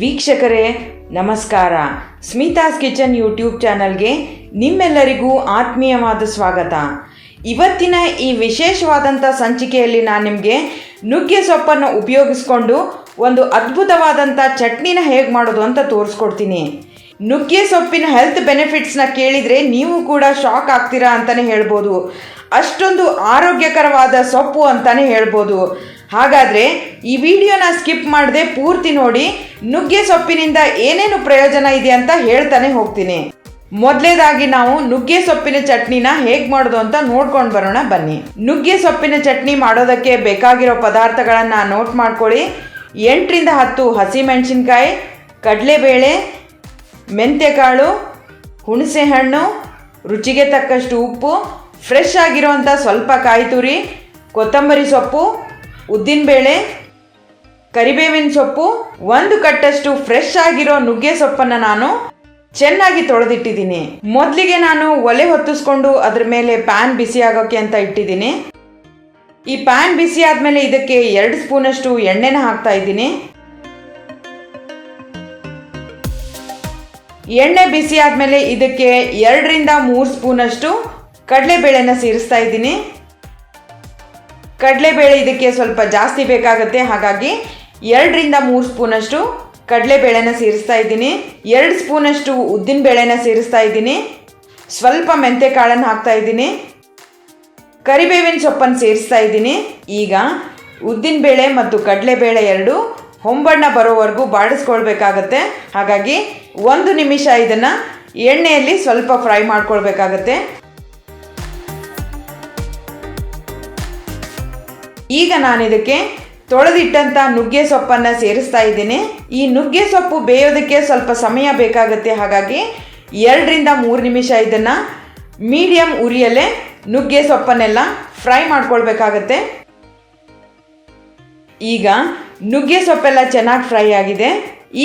ವೀಕ್ಷಕರೇ, ನಮಸ್ಕಾರ. Smitha's kitchen YouTube ಚಾನಲ್ಗೆ ನಿಮ್ಮೆಲ್ಲರಿಗೂ ಆತ್ಮೀಯವಾದ ಸ್ವಾಗತ. ಇವತ್ತಿನ ಈ ವಿಶೇಷವಾದಂಥ ಸಂಚಿಕೆಯಲ್ಲಿ ನಾನು ನಿಮಗೆ ನುಗ್ಗೆ ಸೊಪ್ಪನ್ನು ಉಪಯೋಗಿಸ್ಕೊಂಡು ಒಂದು ಅದ್ಭುತವಾದಂಥ ಚಟ್ನಿನ ಹೇಗೆ ಮಾಡೋದು ಅಂತ ತೋರಿಸ್ಕೊಡ್ತೀನಿ. ನುಗ್ಗೆ ಸೊಪ್ಪಿನ ಹೆಲ್ತ್ ಬೆನಿಫಿಟ್ಸ್ನ ಕೇಳಿದರೆ ನೀವು ಕೂಡ ಶಾಕ್ ಆಗ್ತೀರಾ ಅಂತಲೇ ಹೇಳ್ಬೋದು. ಅಷ್ಟೊಂದು ಆರೋಗ್ಯಕರವಾದ ಸೊಪ್ಪು ಅಂತಲೇ ಹೇಳ್ಬೋದು. ಹಾಗಾದರೆ ಈ ವಿಡಿಯೋನ ಸ್ಕಿಪ್ ಮಾಡದೆ ಪೂರ್ತಿ ನೋಡಿ, ನುಗ್ಗೆ ಸೊಪ್ಪಿನಿಂದ ಏನೇನು ಪ್ರಯೋಜನ ಇದೆ ಅಂತ ಹೇಳ್ತಾನೆ ಹೋಗ್ತೀನಿ. ಮೊದಲೇದಾಗಿ ನಾವು ನುಗ್ಗೆ ಸೊಪ್ಪಿನ ಚಟ್ನಿನ ಹೇಗೆ ಮಾಡೋದು ಅಂತ ನೋಡ್ಕೊಂಡು ಬರೋಣ ಬನ್ನಿ. ನುಗ್ಗೆ ಸೊಪ್ಪಿನ ಚಟ್ನಿ ಮಾಡೋದಕ್ಕೆ ಬೇಕಾಗಿರೋ ಪದಾರ್ಥಗಳನ್ನು ನೋಟ್ ಮಾಡ್ಕೊಳ್ಳಿ. ಎಂಟರಿಂದ ಹತ್ತು ಹಸಿಮೆಣಸಿನ್ಕಾಯಿ, ಕಡಲೆಬೇಳೆ ಮೆಂತ್ಯಕಾಳು ಹುಣಸೆಹಣ್ಣು, ರುಚಿಗೆ ತಕ್ಕಷ್ಟು ಉಪ್ಪು ಫ್ರೆಶ್ ಆಗಿರುವಂಥ ಸ್ವಲ್ಪ ಕಾಯಿ ತುರಿ ಕೊತ್ತಂಬರಿ ಸೊಪ್ಪು ಉದ್ದಿನಬೇಳೆ ಕರಿಬೇವಿನ ಸೊಪ್ಪು, ಒಂದು ಕಟ್ಟಷ್ಟು ಫ್ರೆಶ್ ಆಗಿರೋ ನುಗ್ಗೆ ಸೊಪ್ಪನ್ನು ನಾನು ಚೆನ್ನಾಗಿ ತೊಳೆದಿಟ್ಟಿದ್ದೀನಿ. ಮೊದಲಿಗೆ ನಾನು ಒಲೆ ಹೊತ್ತಿಸ್ಕೊಂಡು ಅದ್ರ ಮೇಲೆ ಪ್ಯಾನ್ ಬಿಸಿ ಆಗೋಕ್ಕೆ ಅಂತ ಇಟ್ಟಿದ್ದೀನಿ. ಈ ಪ್ಯಾನ್ ಬಿಸಿ ಆದಮೇಲೆ ಇದಕ್ಕೆ ಎರಡು ಸ್ಪೂನಷ್ಟು ಎಣ್ಣೆನ ಹಾಕ್ತಾ ಇದ್ದೀನಿ. ಎಣ್ಣೆ ಬಿಸಿ ಆದಮೇಲೆ ಇದಕ್ಕೆ ಎರಡರಿಂದ ಮೂರು ಸ್ಪೂನಷ್ಟು ಕಡಲೆಬೇಳೆನ ಸೇರಿಸ್ತಾ ಇದ್ದೀನಿ. ಕಡಲೆಬೇಳೆ ಇದಕ್ಕೆ ಸ್ವಲ್ಪ ಜಾಸ್ತಿ ಬೇಕಾಗುತ್ತೆ. ಹಾಗಾಗಿ ಎರಡರಿಂದ ಮೂರು ಸ್ಪೂನಷ್ಟು ಕಡಲೆಬೇಳೆನ ಸೇರಿಸ್ತಾ ಇದ್ದೀನಿ. ಎರಡು ಸ್ಪೂನಷ್ಟು ಉದ್ದಿನ ಬೇಳೆನ ಸೇರಿಸ್ತಾ ಇದ್ದೀನಿ. ಸ್ವಲ್ಪ ಮೆಂತೆ ಕಾಳನ್ನು ಹಾಕ್ತಾ ಇದ್ದೀನಿ. ಕರಿಬೇವಿನ ಸೊಪ್ಪನ್ನು ಸೇರಿಸ್ತಾ ಇದ್ದೀನಿ. ಈಗ ಉದ್ದಿನ ಬೇಳೆ ಮತ್ತು ಕಡಲೆಬೇಳೆ ಎರಡು ಹೊಂಬಣ್ಣ ಬರೋವರೆಗೂ ಬಾಡಿಸ್ಕೊಳ್ಬೇಕಾಗತ್ತೆ. ಹಾಗಾಗಿ ಒಂದು ನಿಮಿಷ ಇದನ್ನು ಎಣ್ಣೆಯಲ್ಲಿ ಸ್ವಲ್ಪ ಫ್ರೈ ಮಾಡ್ಕೊಳ್ಬೇಕಾಗತ್ತೆ. ಈಗ ನಾನು ಇದಕ್ಕೆ ತೊಳೆದಿಟ್ಟಂಥ ನುಗ್ಗೆ ಸೊಪ್ಪನ್ನು ಸೇರಿಸ್ತಾ ಇದ್ದೀನಿ. ಈ ನುಗ್ಗೆ ಸೊಪ್ಪು ಬೇಯೋದಕ್ಕೆ ಸ್ವಲ್ಪ ಸಮಯ ಬೇಕಾಗುತ್ತೆ. ಹಾಗಾಗಿ ಎರಡರಿಂದ ಮೂರು ನಿಮಿಷ ಇದನ್ನು ಮೀಡಿಯಮ್ ಉರಿಯಲ್ಲೇ ನುಗ್ಗೆ ಸೊಪ್ಪನ್ನೆಲ್ಲ ಫ್ರೈ ಮಾಡ್ಕೊಳ್ಬೇಕಾಗತ್ತೆ. ಈಗ ನುಗ್ಗೆ ಸೊಪ್ಪೆಲ್ಲ ಚೆನ್ನಾಗಿ ಫ್ರೈ ಆಗಿದೆ.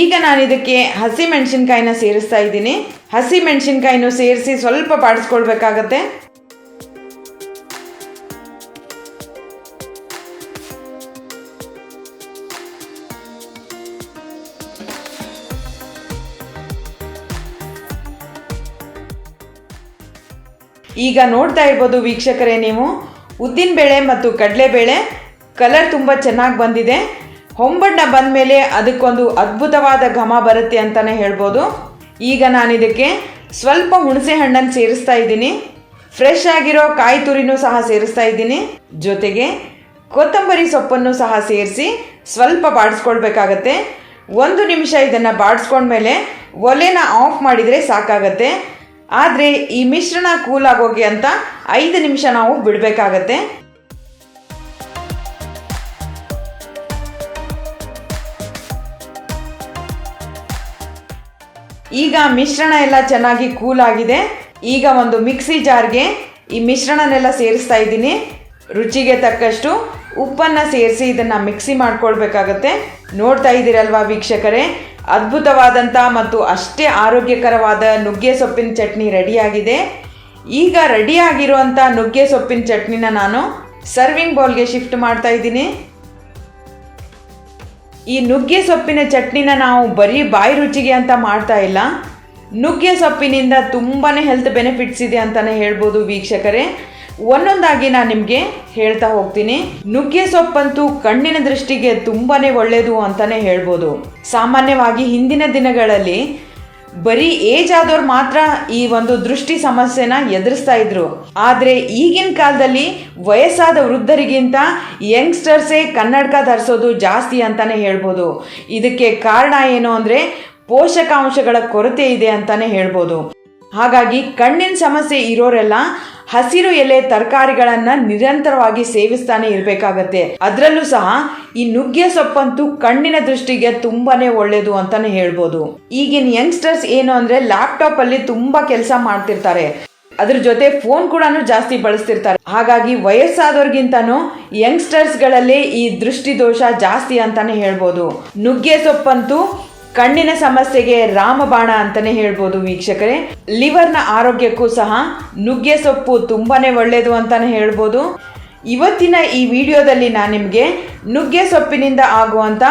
ಈಗ ನಾನು ಇದಕ್ಕೆ ಹಸಿ ಮೆಣಸಿನ್ಕಾಯಿನ ಸೇರಿಸ್ತಾ ಇದ್ದೀನಿ. ಹಸಿ ಮೆಣಸಿನ್ಕಾಯಿನೂ ಸೇರಿಸಿ ಸ್ವಲ್ಪ ಬಾಡಿಸ್ಕೊಳ್ಬೇಕಾಗತ್ತೆ. ಈಗ ನೋಡ್ತಾ ಇರ್ಬೋದು ವೀಕ್ಷಕರೇ ನೀವು. ಉದ್ದಿನಬೇಳೆ ಮತ್ತು ಕಡಲೆಬೇಳೆ ಕಲರ್ ತುಂಬ ಚೆನ್ನಾಗಿ ಬಂದಿದೆ. ಹೊಂಬಣ್ಣ ಬಂದ ಮೇಲೆ ಅದಕ್ಕೊಂದು ಅದ್ಭುತವಾದ ಘಮ ಬರುತ್ತೆ ಅಂತಲೇ ಹೇಳ್ಬೋದು. ಈಗ ನಾನು ಇದಕ್ಕೆ ಸ್ವಲ್ಪ ಹುಣಸೆ ಹಣ್ಣನ್ನು ಸೇರಿಸ್ತಾ ಇದ್ದೀನಿ. ಫ್ರೆಶ್ ಆಗಿರೋ ಕಾಯಿ ತುರಿನೂ ಸಹ ಸೇರಿಸ್ತಾ ಇದ್ದೀನಿ. ಜೊತೆಗೆ ಕೊತ್ತಂಬರಿ ಸೊಪ್ಪನ್ನು ಸಹ ಸೇರಿಸಿ ಸ್ವಲ್ಪ ಬಾಡಿಸ್ಕೊಳ್ಬೇಕಾಗತ್ತೆ. ಒಂದು ನಿಮಿಷ ಇದನ್ನು ಬಾಡಿಸ್ಕೊಂಡ್ಮೇಲೆ ಒಲೆನ ಆಫ್ ಮಾಡಿದರೆ ಸಾಕಾಗತ್ತೆ. ಆದರೆ ಈ ಮಿಶ್ರಣ ಕೂಲ್ ಆಗೋಗಿ ಅಂತ ಐದು ನಿಮಿಷ ನಾವು ಬಿಡಬೇಕಾಗತ್ತೆ. ಈಗ ಮಿಶ್ರಣ ಎಲ್ಲ ಚೆನ್ನಾಗಿ ಕೂಲ್ ಆಗಿದೆ. ಈಗ ಒಂದು ಮಿಕ್ಸಿ ಜಾರ್ಗೆ ಈ ಮಿಶ್ರಣನೆಲ್ಲ ಸೇರಿಸ್ತಾ ಇದ್ದೀನಿ. ರುಚಿಗೆ ತಕ್ಕಷ್ಟು ಉಪ್ಪನ್ನು ಸೇರಿಸಿ ಇದನ್ನು ಮಿಕ್ಸಿ ಮಾಡ್ಕೊಳ್ಬೇಕಾಗತ್ತೆ. ನೋಡ್ತಾ ಇದ್ದೀರಲ್ವಾ ವೀಕ್ಷಕರೇ? ಅದ್ಭುತವಾದಂಥ ಮತ್ತು ಅಷ್ಟೇ ಆರೋಗ್ಯಕರವಾದ ನುಗ್ಗೆ ಸೊಪ್ಪಿನ ಚಟ್ನಿ ರೆಡಿಯಾಗಿದೆ. ಈಗ ರೆಡಿಯಾಗಿರುವಂಥ ನುಗ್ಗೆ ಸೊಪ್ಪಿನ ಚಟ್ನಿನ ನಾನು ಸರ್ವಿಂಗ್ ಬೌಲ್ಗೆ ಶಿಫ್ಟ್ ಮಾಡ್ತಾ ಇದ್ದೀನಿ. ಈ ನುಗ್ಗೆ ಸೊಪ್ಪಿನ ಚಟ್ನಿನ ನಾವು ಬರೀ ಬಾಯಿ ರುಚಿಗೆ ಅಂತ ಮಾಡ್ತಾ ಇಲ್ಲ. ನುಗ್ಗೆ ಸೊಪ್ಪಿನಿಂದ ತುಂಬಾ ಹೆಲ್ತ್ ಬೆನಿಫಿಟ್ಸ್ ಇದೆ ಅಂತಲೇ ಹೇಳ್ಬೋದು ವೀಕ್ಷಕರೇ. ಒಂದೊಂದಾಗಿ ನಾನು ನಿಮಗೆ ಹೇಳ್ತಾ ಹೋಗ್ತೀನಿ. ನುಗ್ಗೆ ಸೊಪ್ಪಂತೂ ಕಣ್ಣಿನ ದೃಷ್ಟಿಗೆ ತುಂಬಾ ಒಳ್ಳೆಯದು ಅಂತಲೇ ಹೇಳ್ಬೋದು. ಸಾಮಾನ್ಯವಾಗಿ ಹಿಂದಿನ ದಿನಗಳಲ್ಲಿ ಬರೀ ಏಜ್ ಆದವ್ರು ಮಾತ್ರ ಈ ಒಂದು ದೃಷ್ಟಿ ಸಮಸ್ಯೆನ ಎದುರಿಸ್ತಾ ಇದ್ರು. ಆದರೆ ಈಗಿನ ಕಾಲದಲ್ಲಿ ವಯಸ್ಸಾದ ವೃದ್ಧರಿಗಿಂತ ಯಂಗ್ಸ್ಟರ್ಸೇ ಕನ್ನಡಕ ಧರಿಸೋದು ಜಾಸ್ತಿ ಅಂತಲೇ ಹೇಳ್ಬೋದು. ಇದಕ್ಕೆ ಕಾರಣ ಏನು ಅಂದರೆ ಪೋಷಕಾಂಶಗಳ ಕೊರತೆ ಇದೆ ಅಂತಲೇ ಹೇಳ್ಬೋದು. ಹಾಗಾಗಿ ಕಣ್ಣಿನ ಸಮಸ್ಯೆ ಇರೋರೆಲ್ಲ ಹಸಿರು ಎಲೆ ತರಕಾರಿಗಳನ್ನು ನಿರಂತರವಾಗಿ ಸೇವಿಸ್ತಾನೆ ಇರಬೇಕಾಗತ್ತೆ. ಅದರಲ್ಲೂ ಸಹ ಈ ನುಗ್ಗೆ ಸೊಪ್ಪಂತೂ ಕಣ್ಣಿನ ದೃಷ್ಟಿಗೆ ತುಂಬಾನೇ ಒಳ್ಳೇದು ಅಂತಾನೆ ಹೇಳ್ಬೋದು. ಈಗಿನ ಯಂಗ್ಸ್ಟರ್ಸ್ ಏನು ಅಂದ್ರೆ ಲ್ಯಾಪ್ಟಾಪ್ ಅಲ್ಲಿ ತುಂಬಾ ಕೆಲಸ ಮಾಡ್ತಿರ್ತಾರೆ. ಅದ್ರ ಜೊತೆ ಫೋನ್ ಕೂಡ ಜಾಸ್ತಿ ಬಳಸ್ತಿರ್ತಾರೆ. ಹಾಗಾಗಿ ವಯಸ್ಸಾದವ್ರಿಗಿಂತನೂ ಯಂಗ್ಸ್ಟರ್ಸ್ಗಳಲ್ಲಿ ಈ ದೃಷ್ಟಿ ದೋಷ ಜಾಸ್ತಿ ಅಂತಾನೆ ಹೇಳ್ಬೋದು. ನುಗ್ಗೆ ಸೊಪ್ಪಂತೂ ಕಣ್ಣಿನ ಸಮಸ್ಯೆಗೆ ರಾಮಬಾಣ ಅಂತಲೇ ಹೇಳ್ಬೋದು ವೀಕ್ಷಕರೇ. ಲಿವರ್ನ ಆರೋಗ್ಯಕ್ಕೂ ಸಹ ನುಗ್ಗೆ ಸೊಪ್ಪು ತುಂಬಾನೇ ಒಳ್ಳೆಯದು ಅಂತಲೇ ಹೇಳ್ಬೋದು. ಇವತ್ತಿನ ಈ ವಿಡಿಯೋದಲ್ಲಿ ನಾನು ನಿಮಗೆ ನುಗ್ಗೆ ಸೊಪ್ಪಿನಿಂದ ಆಗುವಂಥ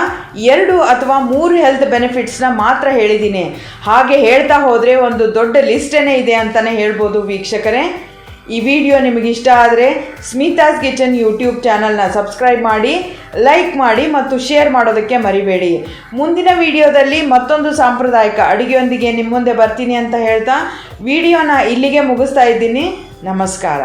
ಎರಡು ಅಥವಾ ಮೂರು ಹೆಲ್ತ್ ಬೆನಿಫಿಟ್ಸ್ನ ಮಾತ್ರ ಹೇಳಿದ್ದೀನಿ. ಹಾಗೆ ಹೇಳ್ತಾ ಹೋದರೆ ಒಂದು ದೊಡ್ಡ ಲಿಸ್ಟೇ ಇದೆ ಅಂತಲೇ ಹೇಳ್ಬೋದು ವೀಕ್ಷಕರೇ. ಈ ವಿಡಿಯೋ ನಿಮಗೆ ಇಷ್ಟ ಆದರೆ ಸ್ಮಿತಾಸ್ ಕಿಚನ್ ಯೂಟ್ಯೂಬ್ ಚಾನಲ್ನ ಸಬ್ಸ್ಕ್ರೈಬ್ ಮಾಡಿ ಲೈಕ್ ಮಾಡಿ ಮತ್ತು ಶೇರ್ ಮಾಡೋದಕ್ಕೆ ಮರಿಬೇಡಿ. ಮುಂದಿನ ವಿಡಿಯೋದಲ್ಲಿ ಮತ್ತೊಂದು ಸಾಂಪ್ರದಾಯಿಕ ಅಡುಗೆಯೊಂದಿಗೆ ನಿಮ್ಮ ಮುಂದೆ ಬರ್ತೀನಿ ಅಂತ ಹೇಳ್ತಾ ವಿಡಿಯೋನ ಇಲ್ಲಿಗೆ ಮುಗಿಸ್ತಾ ಇದ್ದೀನಿ. ನಮಸ್ಕಾರ.